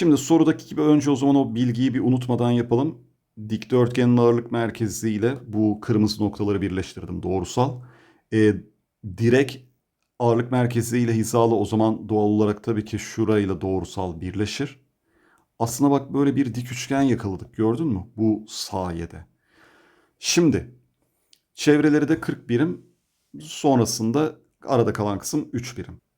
Şimdi sorudaki gibi önce o zaman o bilgiyi bir unutmadan yapalım. Dikdörtgenin ağırlık merkezi ile bu kırmızı noktaları birleştirdim doğrusal. Ee, direkt ağırlık merkezi ile hizalı o zaman doğal olarak tabii ki şurayla doğrusal birleşir. Aslında bak böyle bir dik üçgen yakaladık gördün mü? Bu sayede. Şimdi çevreleri de 40 birim sonrasında arada kalan kısım 3 birim.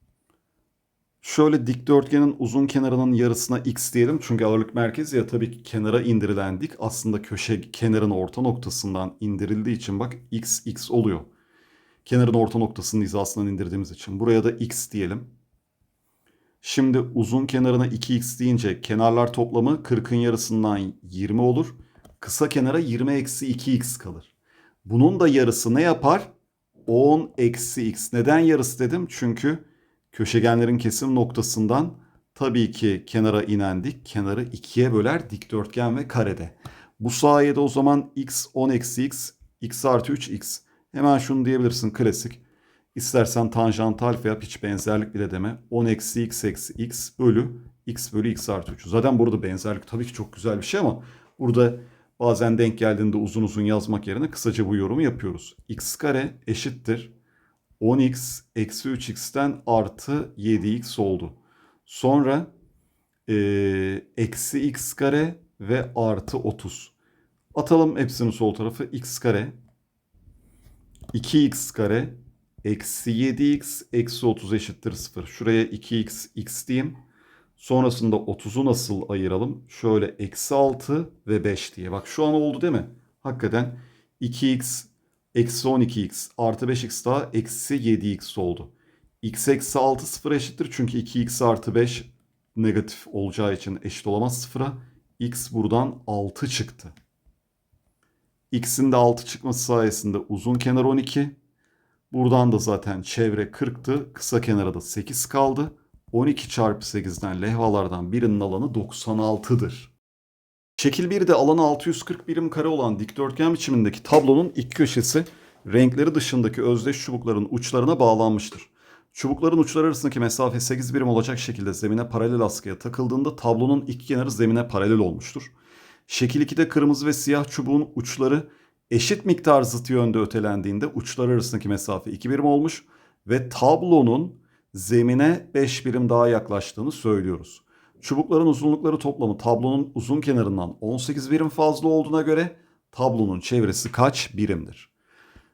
Şöyle dikdörtgenin uzun kenarının yarısına x diyelim. Çünkü ağırlık merkezi ya tabii ki kenara indirilen dik aslında köşe kenarın orta noktasından indirildiği için bak x x oluyor. Kenarın orta noktasının hizasından indirdiğimiz için. Buraya da x diyelim. Şimdi uzun kenarına 2x deyince kenarlar toplamı 40'ın yarısından 20 olur. Kısa kenara 20 eksi 2x kalır. Bunun da yarısı ne yapar? 10 eksi x. Neden yarısı dedim? Çünkü köşegenlerin kesim noktasından tabii ki kenara inen dik kenarı ikiye böler dikdörtgen ve karede. Bu sayede o zaman x 10 eksi x, x artı 3 x. Hemen şunu diyebilirsin klasik. İstersen tanjantal yap hiç benzerlik bile deme. 10 eksi x eksi x bölü x bölü x artı 3. Zaten burada benzerlik tabii ki çok güzel bir şey ama burada bazen denk geldiğinde uzun uzun yazmak yerine kısaca bu yorumu yapıyoruz. x kare eşittir 10x eksi 3x'ten artı 7x oldu. Sonra e, eksi x kare ve artı 30. Atalım hepsini sol tarafı. x kare 2x kare eksi 7x eksi 30 eşittir 0. Şuraya 2x x diyeyim. Sonrasında 30'u nasıl ayıralım? Şöyle eksi 6 ve 5 diye. Bak şu an oldu değil mi? Hakikaten 2x eksi 12x artı 5x daha eksi 7x oldu. x eksi 6 sıfır eşittir. Çünkü 2x artı 5 negatif olacağı için eşit olamaz sıfıra. x buradan 6 çıktı. x'in de 6 çıkması sayesinde uzun kenar 12. Buradan da zaten çevre 40'tı. Kısa kenara da 8 kaldı. 12 çarpı 8'den levhalardan birinin alanı 96'dır. Şekil 1'de alanı 640 birim kare olan dikdörtgen biçimindeki tablonun iki köşesi renkleri dışındaki özdeş çubukların uçlarına bağlanmıştır. Çubukların uçları arasındaki mesafe 8 birim olacak şekilde zemine paralel askıya takıldığında tablonun iki kenarı zemine paralel olmuştur. Şekil 2'de kırmızı ve siyah çubuğun uçları eşit miktar zıt yönde ötelendiğinde uçlar arasındaki mesafe 2 birim olmuş ve tablonun zemine 5 birim daha yaklaştığını söylüyoruz. Çubukların uzunlukları toplamı tablonun uzun kenarından 18 birim fazla olduğuna göre tablonun çevresi kaç birimdir?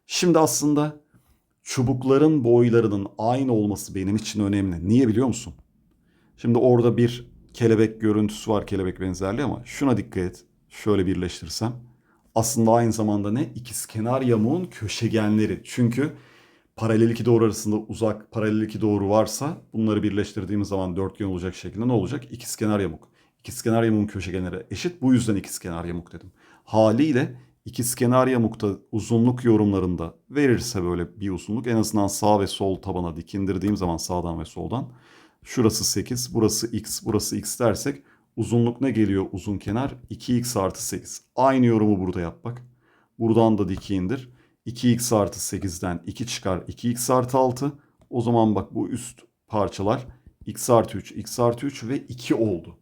Şimdi aslında çubukların boylarının aynı olması benim için önemli. Niye biliyor musun? Şimdi orada bir kelebek görüntüsü var kelebek benzerliği ama şuna dikkat et. Şöyle birleştirsem. Aslında aynı zamanda ne? İkizkenar yamuğun köşegenleri. Çünkü paralel iki doğru arasında uzak paralel iki doğru varsa bunları birleştirdiğimiz zaman dörtgen olacak şekilde ne olacak? İkizkenar yamuk. İkizkenar yamuğun köşegenleri eşit. Bu yüzden ikizkenar yamuk dedim. Haliyle ikizkenar yamukta uzunluk yorumlarında verirse böyle bir uzunluk en azından sağ ve sol tabana dikindirdiğim zaman sağdan ve soldan şurası 8, burası x, burası x dersek uzunluk ne geliyor uzun kenar? 2x artı 8. Aynı yorumu burada yap bak. Buradan da diki indir. 2x artı 8'den 2 çıkar 2x artı 6. O zaman bak bu üst parçalar x artı 3, x artı 3 ve 2 oldu.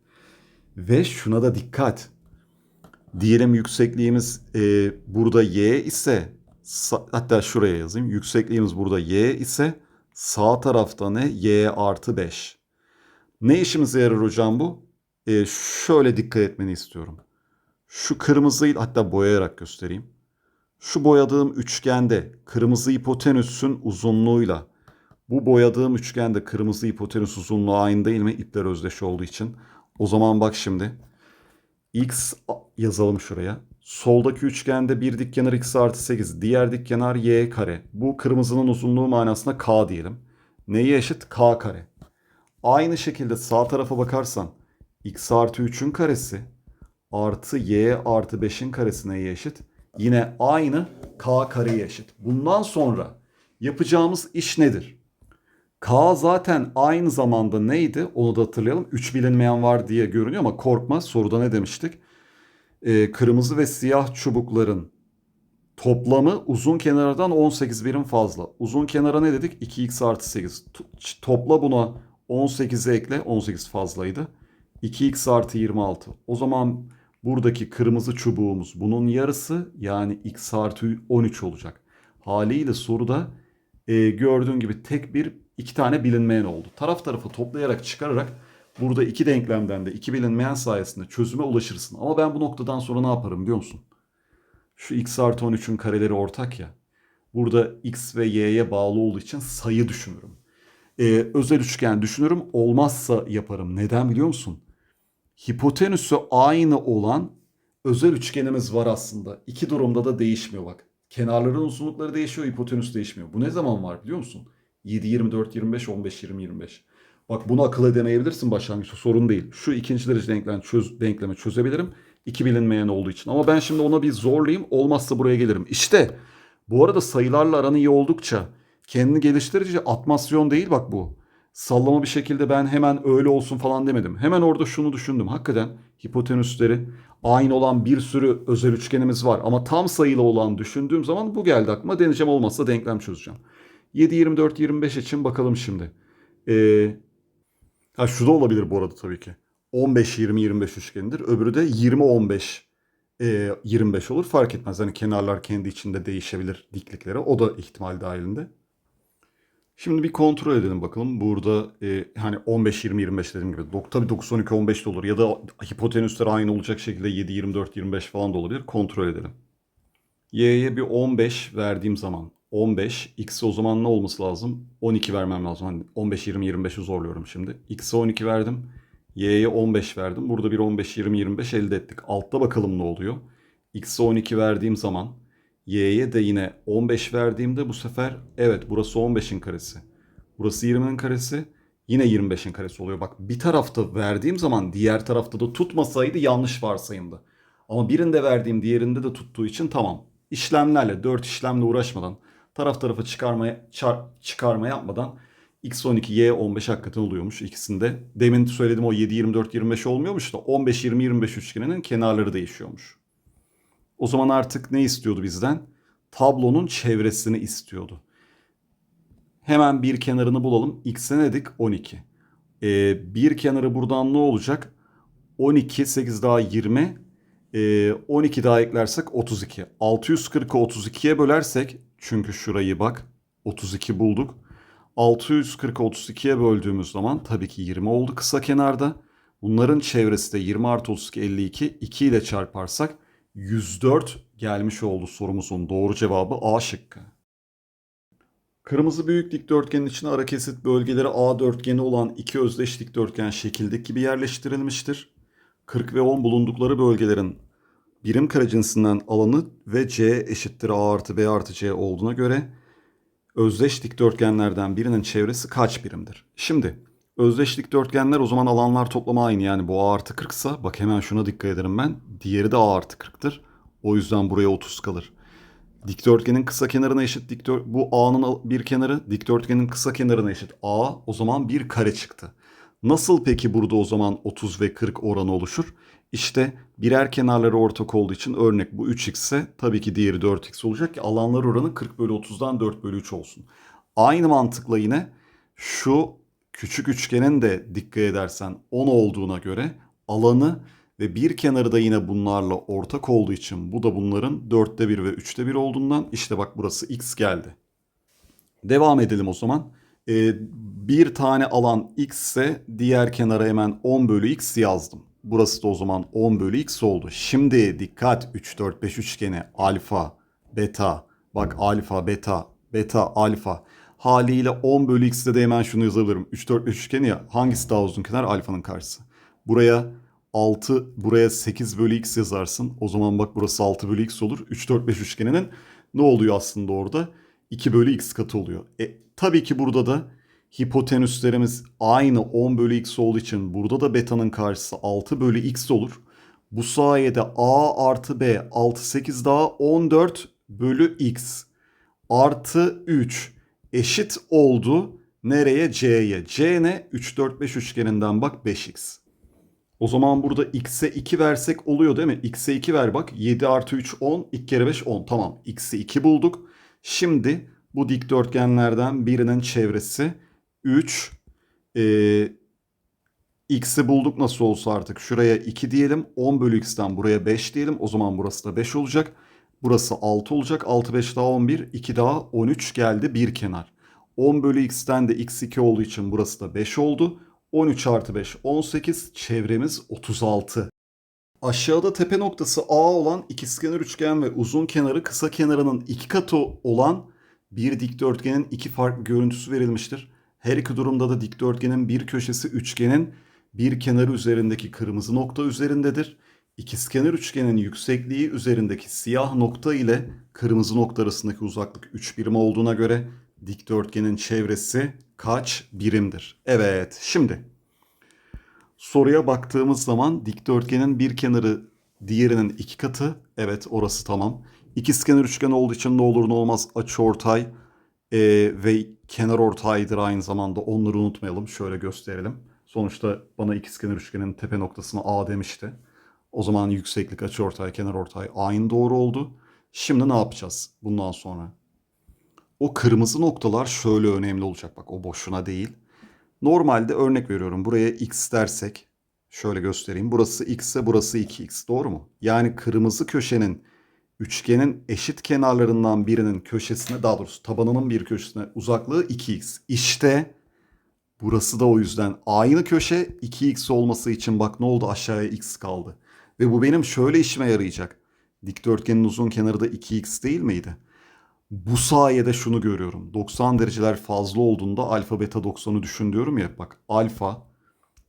Ve şuna da dikkat. Diyelim yüksekliğimiz e, burada y ise hatta şuraya yazayım. Yüksekliğimiz burada y ise sağ tarafta ne? y artı 5. Ne işimize yarar hocam bu? E, şöyle dikkat etmeni istiyorum. Şu kırmızıyı hatta boyayarak göstereyim. Şu boyadığım üçgende kırmızı hipotenüsün uzunluğuyla bu boyadığım üçgende kırmızı hipotenüs uzunluğu aynı değil mi? İpler özdeş olduğu için. O zaman bak şimdi. X yazalım şuraya. Soldaki üçgende bir dik kenar x artı 8. Diğer dik kenar y kare. Bu kırmızının uzunluğu manasında k diyelim. Neye eşit? k kare. Aynı şekilde sağ tarafa bakarsan x artı 3'ün karesi artı y artı 5'in karesi neye eşit? Yine aynı k kareye eşit. Bundan sonra yapacağımız iş nedir? K zaten aynı zamanda neydi? Onu da hatırlayalım. 3 bilinmeyen var diye görünüyor ama korkma. Soruda ne demiştik? Ee, kırmızı ve siyah çubukların toplamı uzun kenardan 18 birim fazla. Uzun kenara ne dedik? 2x artı 8. Topla buna 18'i ekle. 18 fazlaydı. 2x artı 26. O zaman buradaki kırmızı çubuğumuz bunun yarısı yani x artı 13 olacak. Haliyle soruda e, gördüğün gibi tek bir iki tane bilinmeyen oldu. Taraf tarafa toplayarak çıkararak burada iki denklemden de iki bilinmeyen sayesinde çözüme ulaşırsın. Ama ben bu noktadan sonra ne yaparım biliyor musun? Şu x artı 13'ün kareleri ortak ya. Burada x ve y'ye bağlı olduğu için sayı düşünürüm. Ee, özel üçgen düşünürüm. Olmazsa yaparım. Neden biliyor musun? Hipotenüsü aynı olan özel üçgenimiz var aslında. İki durumda da değişmiyor bak. Kenarların uzunlukları değişiyor, hipotenüs değişmiyor. Bu ne zaman var biliyor musun? 7, 24, 25, 15, 20, 25. Bak bunu akıl edemeyebilirsin başlangıçta sorun değil. Şu ikinci derece denklem çöz, denklemi çözebilirim. İki bilinmeyen olduğu için. Ama ben şimdi ona bir zorlayayım. Olmazsa buraya gelirim. İşte bu arada sayılarla aran iyi oldukça kendini geliştirici atmasyon değil bak bu. Sallama bir şekilde ben hemen öyle olsun falan demedim. Hemen orada şunu düşündüm. Hakikaten hipotenüsleri aynı olan bir sürü özel üçgenimiz var. Ama tam sayılı olan düşündüğüm zaman bu geldi aklıma. Deneyeceğim olmazsa denklem çözeceğim. 7, 24, 25 için bakalım şimdi. Ee, ha şu da olabilir bu arada tabii ki. 15, 20, 25 üçgenidir. Öbürü de 20, 15, e, 25 olur. Fark etmez. Hani kenarlar kendi içinde değişebilir dikliklere. O da ihtimal dahilinde. Şimdi bir kontrol edelim bakalım. Burada e, hani 15, 20, 25 dediğim gibi. Tabii 9, 12, 15 de olur. Ya da hipotenüsler aynı olacak şekilde 7, 24, 25 falan da olabilir. Kontrol edelim. Y'ye bir 15 verdiğim zaman 15. X'e o zaman ne olması lazım? 12 vermem lazım. Hani 15, 20, 25'i zorluyorum şimdi. X'e 12 verdim. Y'ye 15 verdim. Burada bir 15, 20, 25 elde ettik. Altta bakalım ne oluyor. X'e 12 verdiğim zaman Y'ye de yine 15 verdiğimde bu sefer evet burası 15'in karesi. Burası 20'nin karesi. Yine 25'in karesi oluyor. Bak bir tarafta verdiğim zaman diğer tarafta da tutmasaydı yanlış varsayımdı. Ama birinde verdiğim diğerinde de tuttuğu için tamam. İşlemlerle 4 işlemle uğraşmadan taraf tarafa çıkarmaya çar, çıkarma yapmadan x12 y15 hakikaten oluyormuş ikisinde. Demin söyledim o 7 24 25 olmuyormuş da 15 20 25 üçgeninin kenarları değişiyormuş. O zaman artık ne istiyordu bizden? Tablonun çevresini istiyordu. Hemen bir kenarını bulalım. X'e ne dedik? 12. Ee, bir kenarı buradan ne olacak? 12, 8 daha 20. Ee, 12 daha eklersek 32. 640'ı 32'ye bölersek çünkü şurayı bak 32 bulduk. 640'ı 32'ye böldüğümüz zaman tabii ki 20 oldu kısa kenarda. Bunların çevresi de 20 artı 32 52. 2 ile çarparsak 104 gelmiş oldu sorumuzun doğru cevabı A şıkkı. Kırmızı büyük dikdörtgenin içine ara kesit bölgeleri A dörtgeni olan iki özdeş dikdörtgen şekildeki gibi yerleştirilmiştir. 40 ve 10 bulundukları bölgelerin birim kare cinsinden alanı ve C eşittir A artı B artı C olduğuna göre özdeş dikdörtgenlerden birinin çevresi kaç birimdir? Şimdi özdeş dikdörtgenler o zaman alanlar toplamı aynı yani bu A artı 40 ise bak hemen şuna dikkat ederim ben. Diğeri de A artı 40'tır. O yüzden buraya 30 kalır. Dikdörtgenin kısa kenarına eşit dikdör bu A'nın bir kenarı dikdörtgenin kısa kenarına eşit A o zaman bir kare çıktı. Nasıl peki burada o zaman 30 ve 40 oranı oluşur? İşte birer kenarları ortak olduğu için örnek bu 3x ise tabii ki diğeri 4x olacak ki alanlar oranı 40 bölü 30'dan 4 bölü 3 olsun. Aynı mantıkla yine şu küçük üçgenin de dikkat edersen 10 olduğuna göre alanı ve bir kenarı da yine bunlarla ortak olduğu için bu da bunların 4'te 1 ve 3'te 1 olduğundan işte bak burası x geldi. Devam edelim o zaman. Ee, bir tane alan x ise diğer kenara hemen 10 bölü x yazdım. Burası da o zaman 10 bölü x oldu. Şimdi dikkat 3, 4, 5 üçgeni alfa, beta. Bak alfa, beta, beta, alfa. Haliyle 10 bölü x'de de hemen şunu yazabilirim. 3, 4, 5 üçgeni ya hangisi daha uzun kenar? Alfanın karşısı. Buraya 6, buraya 8 bölü x yazarsın. O zaman bak burası 6 bölü x olur. 3, 4, 5 üçgeninin ne oluyor aslında orada? 2 bölü x katı oluyor. E, tabii ki burada da hipotenüslerimiz aynı 10 bölü x olduğu için burada da beta'nın karşısı 6 bölü x olur. Bu sayede a artı b 6 8 daha 14 bölü x artı 3 eşit oldu. Nereye? C'ye. C ne? 3 4 5 üçgeninden bak 5x. O zaman burada x'e 2 versek oluyor değil mi? x'e 2 ver bak. 7 artı 3 10. 2 kere 5 10. Tamam. x'e 2 bulduk. Şimdi bu dikdörtgenlerden birinin çevresi 3 e, X'i bulduk nasıl olsa artık. Şuraya 2 diyelim. 10 bölü X'ten buraya 5 diyelim. O zaman burası da 5 olacak. Burası 6 olacak. 6 5 daha 11. 2 daha 13 geldi bir kenar. 10 bölü X'ten de X2 olduğu için burası da 5 oldu. 13 artı 5 18. Çevremiz 36. Aşağıda tepe noktası A olan ikizkenar üçgen ve uzun kenarı kısa kenarının iki katı olan bir dikdörtgenin iki farklı görüntüsü verilmiştir. Her iki durumda da dikdörtgenin bir köşesi üçgenin bir kenarı üzerindeki kırmızı nokta üzerindedir. İkizkenar üçgenin yüksekliği üzerindeki siyah nokta ile kırmızı nokta arasındaki uzaklık 3 birim olduğuna göre dikdörtgenin çevresi kaç birimdir? Evet, şimdi soruya baktığımız zaman dikdörtgenin bir kenarı diğerinin iki katı. Evet, orası tamam. İkizkenar üçgen olduğu için ne olur ne olmaz açıortay e, ve kenar ortaydır aynı zamanda. Onları unutmayalım. Şöyle gösterelim. Sonuçta bana ikizkenar üçgenin tepe noktasına A demişti. O zaman yükseklik, açıortay, kenar ortay aynı doğru oldu. Şimdi ne yapacağız bundan sonra? O kırmızı noktalar şöyle önemli olacak. Bak o boşuna değil. Normalde örnek veriyorum. Buraya x dersek şöyle göstereyim. Burası x ise burası 2x. Doğru mu? Yani kırmızı köşenin üçgenin eşit kenarlarından birinin köşesine daha doğrusu tabanının bir köşesine uzaklığı 2x. İşte burası da o yüzden aynı köşe 2x olması için bak ne oldu aşağıya x kaldı. Ve bu benim şöyle işime yarayacak. Dikdörtgenin uzun kenarı da 2x değil miydi? Bu sayede şunu görüyorum. 90 dereceler fazla olduğunda alfa beta 90'ı düşün diyorum ya. Bak alfa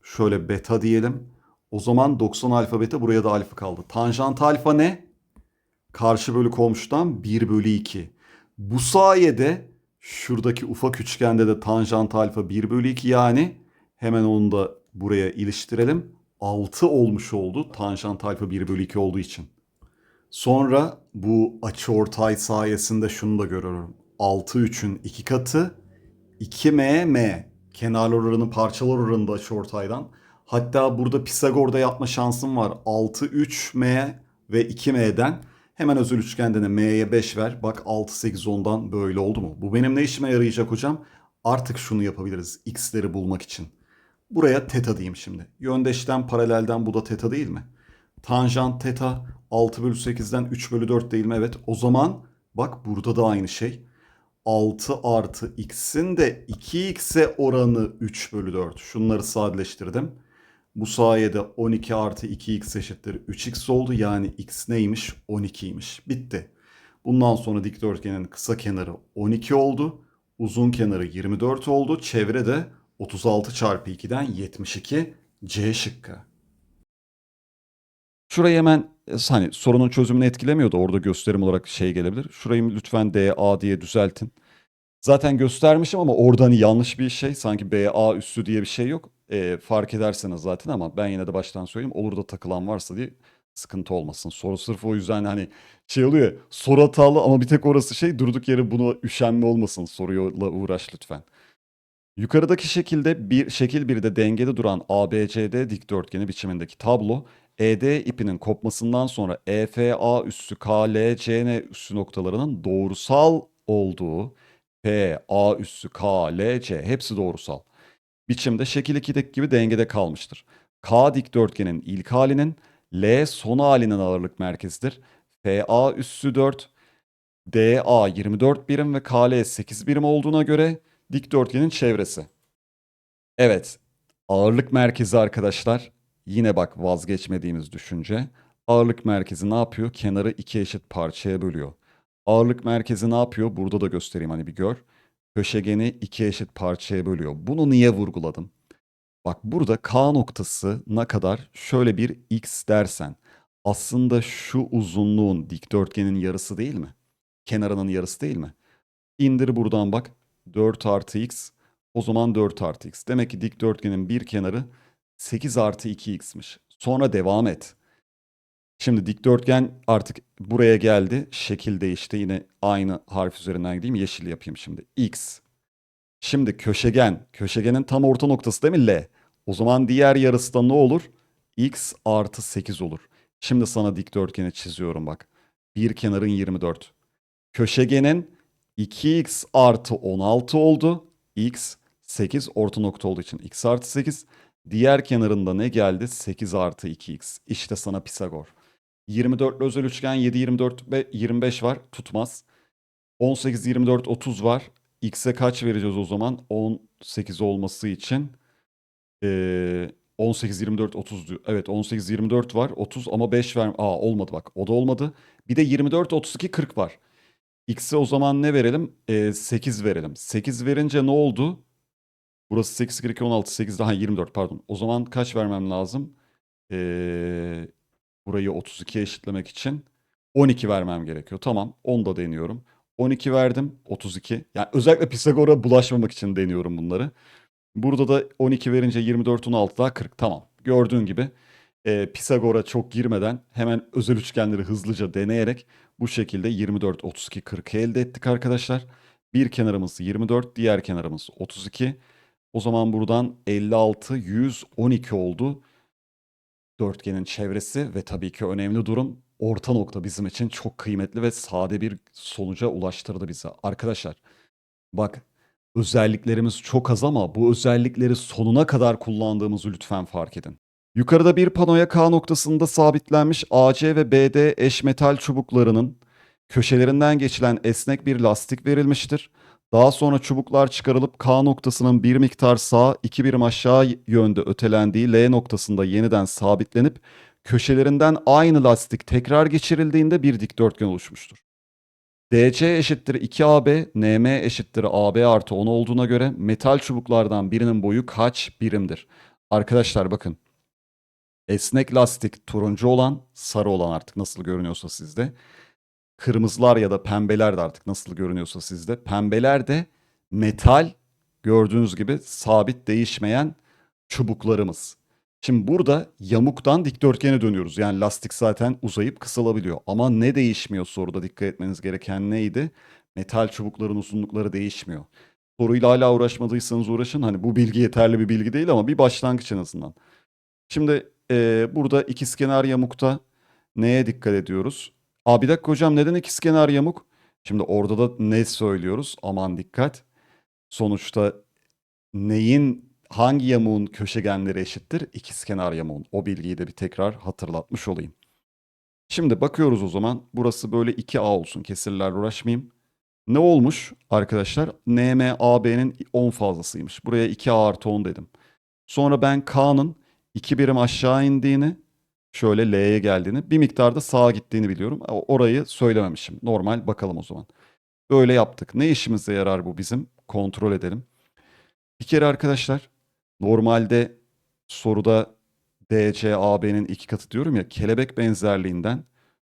şöyle beta diyelim. O zaman 90 alfa beta buraya da alfa kaldı. Tanjant alfa ne? Karşı bölü komşudan 1 bölü 2. Bu sayede şuradaki ufak üçgende de tanjant alfa 1 bölü 2 yani hemen onu da buraya iliştirelim. 6 olmuş oldu tanjant alfa 1 bölü 2 olduğu için. Sonra bu açıortay sayesinde şunu da görüyorum. 6 3'ün 2 katı 2m m. Kenarlar oranı parçalar oranı da açıortaydan. Hatta burada Pisagor'da yapma şansım var. 6 3m ve 2m'den hemen özel üçgende de m'ye 5 ver. Bak 6 8 10'dan böyle oldu mu? Bu benim ne işime yarayacak hocam? Artık şunu yapabiliriz x'leri bulmak için. Buraya teta diyeyim şimdi. Yöndeşten paralelden bu da teta değil mi? Tanjant teta 6 bölü 8'den 3 bölü 4 değil mi? Evet. O zaman bak burada da aynı şey. 6 artı x'in de 2x'e oranı 3 bölü 4. Şunları sadeleştirdim. Bu sayede 12 artı 2x eşittir 3x oldu. Yani x neymiş? 12'ymiş. Bitti. Bundan sonra dikdörtgenin kısa kenarı 12 oldu. Uzun kenarı 24 oldu. Çevre de 36 çarpı 2'den 72. C şıkkı. Şurayı hemen e, hani sorunun çözümünü etkilemiyor da orada gösterim olarak şey gelebilir. Şurayı lütfen DA diye düzeltin. Zaten göstermişim ama orada hani yanlış bir şey. Sanki BA üssü diye bir şey yok. E, fark ederseniz zaten ama ben yine de baştan söyleyeyim. Olur da takılan varsa diye sıkıntı olmasın. Soru sırf o yüzden hani şey oluyor ya, soru hatalı ama bir tek orası şey durduk yere buna üşenme olmasın. Soruyla uğraş lütfen. Yukarıdaki şekilde bir şekil bir de dengede duran ABCD dikdörtgeni biçimindeki tablo ED ipinin kopmasından sonra EFA üssü KLCN üssü noktalarının doğrusal olduğu PA üssü KLC hepsi doğrusal. Biçimde şekil 2'deki gibi dengede kalmıştır. K dikdörtgenin ilk halinin L son halinin ağırlık merkezidir. FA üssü 4, DA 24 birim ve KL 8 birim olduğuna göre dikdörtgenin çevresi. Evet, ağırlık merkezi arkadaşlar Yine bak vazgeçmediğimiz düşünce. Ağırlık merkezi ne yapıyor? Kenarı iki eşit parçaya bölüyor. Ağırlık merkezi ne yapıyor? Burada da göstereyim hani bir gör. Köşegeni iki eşit parçaya bölüyor. Bunu niye vurguladım? Bak burada K noktası ne kadar şöyle bir X dersen aslında şu uzunluğun dikdörtgenin yarısı değil mi? Kenarının yarısı değil mi? İndir buradan bak 4 artı X o zaman 4 artı X. Demek ki dikdörtgenin bir kenarı 8 artı 2x'miş. Sonra devam et. Şimdi dikdörtgen artık buraya geldi. Şekil değişti. Yine aynı harf üzerinden gideyim. Yeşil yapayım şimdi. X. Şimdi köşegen. Köşegenin tam orta noktası değil mi? L. O zaman diğer yarısı da ne olur? X artı 8 olur. Şimdi sana dikdörtgeni çiziyorum bak. Bir kenarın 24. Köşegenin 2x artı 16 oldu. X 8 orta nokta olduğu için x artı 8. Diğer kenarında ne geldi? 8 artı 2x. İşte sana Pisagor. 24 özel üçgen 7, 24 ve 25 var. Tutmaz. 18, 24, 30 var. X'e kaç vereceğiz o zaman? 18 olması için. Ee, 18, 24, 30 diyor. Evet 18, 24 var. 30 ama 5 ver. Aa olmadı bak. O da olmadı. Bir de 24, 32, 40 var. X'e o zaman ne verelim? Ee, 8 verelim. 8 verince ne oldu? Burası 8, 42, 16, 8 daha 24 pardon. O zaman kaç vermem lazım? Ee, burayı 32'ye eşitlemek için 12 vermem gerekiyor. Tamam 10 da deniyorum. 12 verdim 32. Yani özellikle Pisagor'a bulaşmamak için deniyorum bunları. Burada da 12 verince 24, 16 daha 40. Tamam. Gördüğün gibi e, Pisagor'a çok girmeden hemen özel üçgenleri hızlıca deneyerek bu şekilde 24, 32, 40 elde ettik arkadaşlar. Bir kenarımız 24, diğer kenarımız 32. O zaman buradan 56, 112 oldu. Dörtgenin çevresi ve tabii ki önemli durum orta nokta bizim için çok kıymetli ve sade bir sonuca ulaştırdı bizi. Arkadaşlar bak özelliklerimiz çok az ama bu özellikleri sonuna kadar kullandığımızı lütfen fark edin. Yukarıda bir panoya K noktasında sabitlenmiş AC ve BD eş metal çubuklarının köşelerinden geçilen esnek bir lastik verilmiştir. Daha sonra çubuklar çıkarılıp K noktasının bir miktar sağ, iki birim aşağı yönde ötelendiği L noktasında yeniden sabitlenip köşelerinden aynı lastik tekrar geçirildiğinde bir dikdörtgen oluşmuştur. DC eşittir 2AB, NM eşittir AB artı 10 olduğuna göre metal çubuklardan birinin boyu kaç birimdir? Arkadaşlar bakın. Esnek lastik turuncu olan, sarı olan artık nasıl görünüyorsa sizde. Kırmızılar ya da pembeler de artık nasıl görünüyorsa sizde. Pembeler de metal gördüğünüz gibi sabit değişmeyen çubuklarımız. Şimdi burada yamuktan dikdörtgene dönüyoruz. Yani lastik zaten uzayıp kısalabiliyor. Ama ne değişmiyor soruda dikkat etmeniz gereken neydi? Metal çubukların uzunlukları değişmiyor. Soruyla hala uğraşmadıysanız uğraşın. Hani bu bilgi yeterli bir bilgi değil ama bir başlangıç en azından. Şimdi eee, burada ikizkenar yamukta neye dikkat ediyoruz? Aa bir dakika hocam neden ikizkenar yamuk? Şimdi orada da ne söylüyoruz? Aman dikkat. Sonuçta neyin hangi yamuğun köşegenleri eşittir? İkizkenar yamuğun. O bilgiyi de bir tekrar hatırlatmış olayım. Şimdi bakıyoruz o zaman. Burası böyle 2A olsun. Kesirlerle uğraşmayayım. Ne olmuş arkadaşlar? NM AB'nin 10 fazlasıymış. Buraya 2A artı 10 dedim. Sonra ben K'nın 2 birim aşağı indiğini, şöyle L'ye geldiğini, bir miktarda sağa gittiğini biliyorum. Orayı söylememişim. Normal bakalım o zaman. Böyle yaptık. Ne işimize yarar bu bizim? Kontrol edelim. Bir kere arkadaşlar normalde soruda DC AB'nin iki katı diyorum ya kelebek benzerliğinden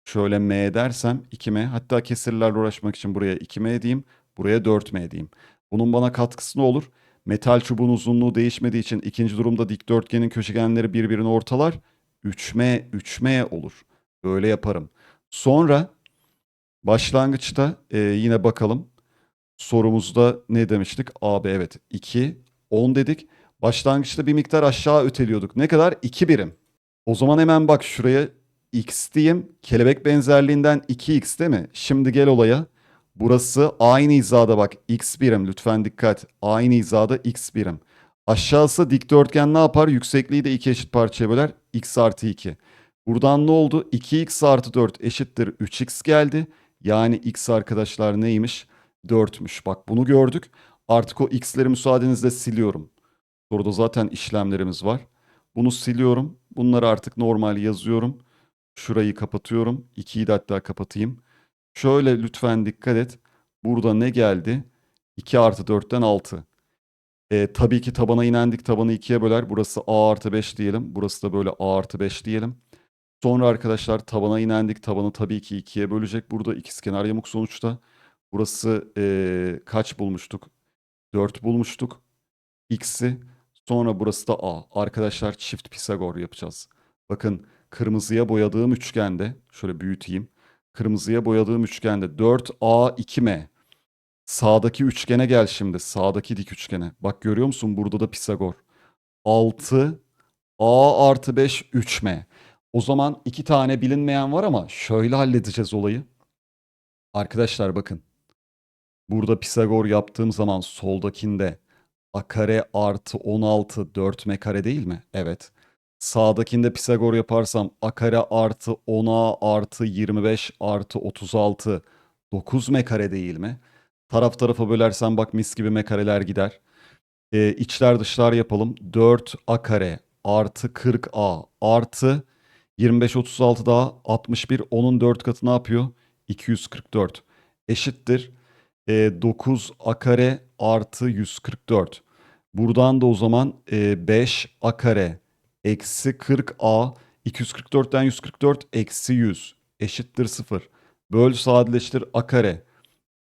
şöyle M dersem 2M hatta kesirlerle uğraşmak için buraya 2M diyeyim buraya 4M diyeyim. Bunun bana katkısı ne olur? Metal çubuğun uzunluğu değişmediği için ikinci durumda dikdörtgenin köşegenleri birbirini ortalar. 3M 3M olur. Böyle yaparım. Sonra başlangıçta e, yine bakalım. Sorumuzda ne demiştik? AB evet 2, 10 dedik. Başlangıçta bir miktar aşağı öteliyorduk. Ne kadar? 2 birim. O zaman hemen bak şuraya x diyeyim. Kelebek benzerliğinden 2x değil mi? Şimdi gel olaya. Burası aynı hizada bak x birim lütfen dikkat. Aynı hizada x birim. Aşağısı dikdörtgen ne yapar? Yüksekliği de iki eşit parçaya böler. x artı 2. Buradan ne oldu? 2x artı 4 eşittir 3x geldi. Yani x arkadaşlar neymiş? 4'müş. Bak bunu gördük. Artık o x'leri müsaadenizle siliyorum. Soruda zaten işlemlerimiz var. Bunu siliyorum. Bunları artık normal yazıyorum. Şurayı kapatıyorum. 2'yi de hatta kapatayım. Şöyle lütfen dikkat et. Burada ne geldi? 2 artı 4'ten 6. E, tabii ki tabana inendik. Tabanı 2'ye böler. Burası a artı 5 diyelim. Burası da böyle a artı 5 diyelim. Sonra arkadaşlar tabana inendik. Tabanı tabii ki 2'ye bölecek. Burada ikizkenar yamuk sonuçta. Burası e, kaç bulmuştuk? 4 bulmuştuk. X'i. Sonra burası da A. Arkadaşlar çift Pisagor yapacağız. Bakın kırmızıya boyadığım üçgende şöyle büyüteyim. Kırmızıya boyadığım üçgende 4A 2M. Sağdaki üçgene gel şimdi. Sağdaki dik üçgene. Bak görüyor musun? Burada da Pisagor. 6 A artı 5 3M. O zaman iki tane bilinmeyen var ama şöyle halledeceğiz olayı. Arkadaşlar bakın. Burada Pisagor yaptığım zaman soldakinde a kare artı 16 4m kare değil mi? Evet. Sağdakinde Pisagor yaparsam a artı 10a artı 25 artı 36 9m kare değil mi? Taraf tarafa bölersen bak mis gibi m kareler gider. Ee, içler dışlar yapalım. 4a kare artı 40a artı 25 36 daha 61 onun 4 katı ne yapıyor? 244 eşittir. Ee, 9 a kare artı 144. Buradan da o zaman e, 5 a kare eksi 40a 244'ten 144 eksi 100 eşittir 0. Böl sadeleştir a kare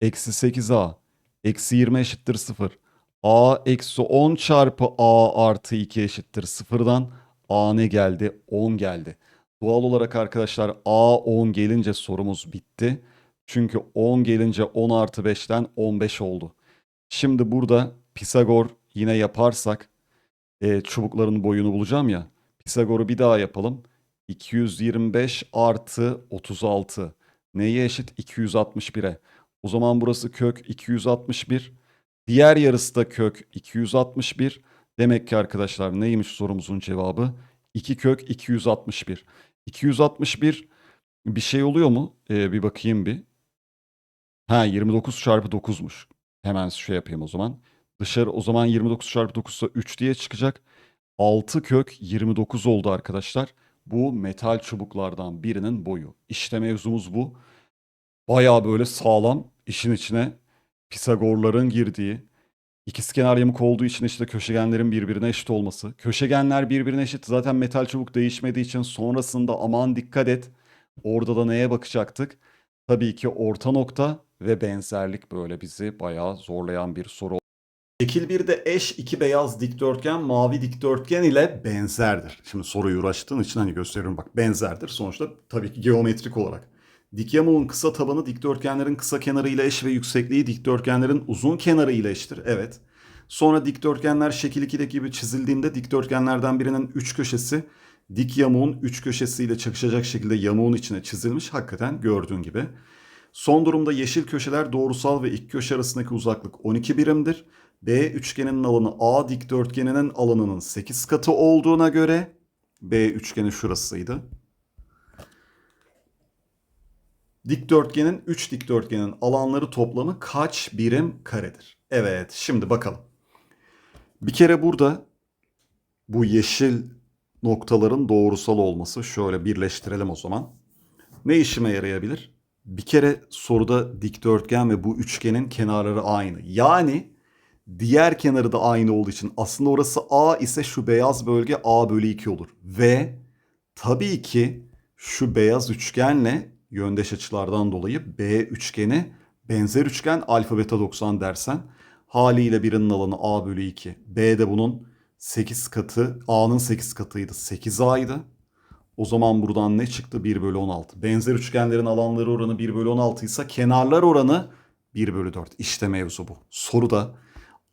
eksi 8a eksi 20 eşittir 0. a eksi 10 çarpı a artı 2 eşittir 0'dan a ne geldi? 10 geldi. Doğal olarak arkadaşlar a 10 gelince sorumuz bitti. Çünkü 10 gelince 10 artı 5'ten 15 oldu. Şimdi burada Pisagor yine yaparsak e, çubukların boyunu bulacağım ya. Pisagor'u bir daha yapalım. 225 artı 36. Neye eşit? 261'e. O zaman burası kök 261. Diğer yarısı da kök 261. Demek ki arkadaşlar neymiş sorumuzun cevabı? 2 kök 261. 261 bir şey oluyor mu? Ee, bir bakayım bir. Ha 29 çarpı 9'muş. Hemen şey yapayım o zaman. Dışarı o zaman 29 çarpı 9 ise 3 diye çıkacak. 6 kök 29 oldu arkadaşlar. Bu metal çubuklardan birinin boyu. İşte mevzumuz bu. Bayağı böyle sağlam işin içine Pisagorların girdiği, ikizkenar yamuk olduğu için işte köşegenlerin birbirine eşit olması. Köşegenler birbirine eşit. Zaten metal çubuk değişmediği için sonrasında aman dikkat et. Orada da neye bakacaktık? Tabii ki orta nokta ve benzerlik böyle bizi bayağı zorlayan bir soru. Şekil 1'de eş iki beyaz dikdörtgen mavi dikdörtgen ile benzerdir. Şimdi soruyu uğraştığın için hani gösteriyorum bak benzerdir. Sonuçta tabii ki geometrik olarak. Dik yamuğun kısa tabanı dikdörtgenlerin kısa kenarı ile eş ve yüksekliği dikdörtgenlerin uzun kenarı ile eşittir. Evet. Sonra dikdörtgenler şekil 2'deki gibi çizildiğinde dikdörtgenlerden birinin üç köşesi dik yamuğun üç köşesiyle çakışacak şekilde yamuğun içine çizilmiş. Hakikaten gördüğün gibi. Son durumda yeşil köşeler doğrusal ve iki köşe arasındaki uzaklık 12 birimdir. B üçgeninin alanı A dikdörtgeninin alanının 8 katı olduğuna göre B üçgeni şurasıydı. Dikdörtgenin 3 dikdörtgenin alanları toplamı kaç birim karedir? Evet, şimdi bakalım. Bir kere burada bu yeşil noktaların doğrusal olması şöyle birleştirelim o zaman. Ne işime yarayabilir? Bir kere soruda dikdörtgen ve bu üçgenin kenarları aynı. Yani diğer kenarı da aynı olduğu için aslında orası A ise şu beyaz bölge A bölü 2 olur. Ve tabii ki şu beyaz üçgenle yöndeş açılardan dolayı B üçgeni benzer üçgen alfa beta 90 dersen haliyle birinin alanı A bölü 2. B de bunun 8 katı A'nın 8 katıydı 8A'ydı. O zaman buradan ne çıktı? 1 bölü 16. Benzer üçgenlerin alanları oranı 1 bölü 16 ise kenarlar oranı 1 bölü 4. İşte mevzu bu. Soruda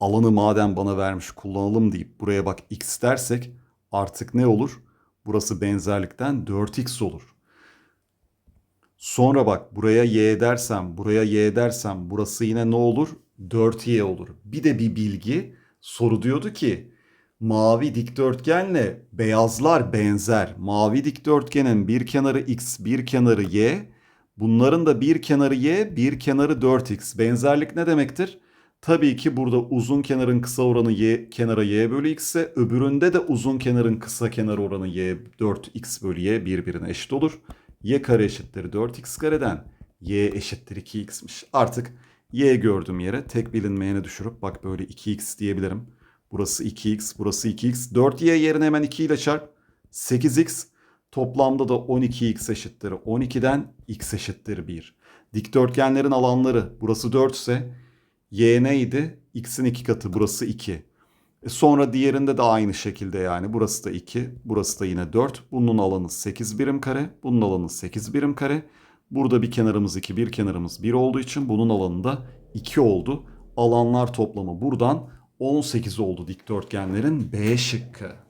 alanı madem bana vermiş kullanalım deyip buraya bak x dersek artık ne olur? Burası benzerlikten 4x olur. Sonra bak buraya y dersem, buraya y dersem burası yine ne olur? 4y olur. Bir de bir bilgi soru diyordu ki mavi dikdörtgenle beyazlar benzer. Mavi dikdörtgenin bir kenarı x, bir kenarı y. Bunların da bir kenarı y, bir kenarı 4x. Benzerlik ne demektir? Tabii ki burada uzun kenarın kısa oranı y kenara y bölü x ise öbüründe de uzun kenarın kısa kenar oranı y 4x bölü y birbirine eşit olur. y kare eşittir 4x kareden y eşittir 2x'miş. Artık y gördüğüm yere tek bilinmeyeni düşürüp bak böyle 2x diyebilirim. Burası 2x, burası 2x. 4y yerine hemen 2 ile çarp. 8x. Toplamda da 12x eşittir. 12'den x eşittir 1. Dikdörtgenlerin alanları burası 4 ise y neydi? x'in 2 katı burası 2. E sonra diğerinde de aynı şekilde yani burası da 2, burası da yine 4. Bunun alanı 8 birim kare, bunun alanı 8 birim kare. Burada bir kenarımız 2, bir kenarımız 1 olduğu için bunun alanı da 2 oldu. Alanlar toplamı buradan 18 oldu dikdörtgenlerin B şıkkı.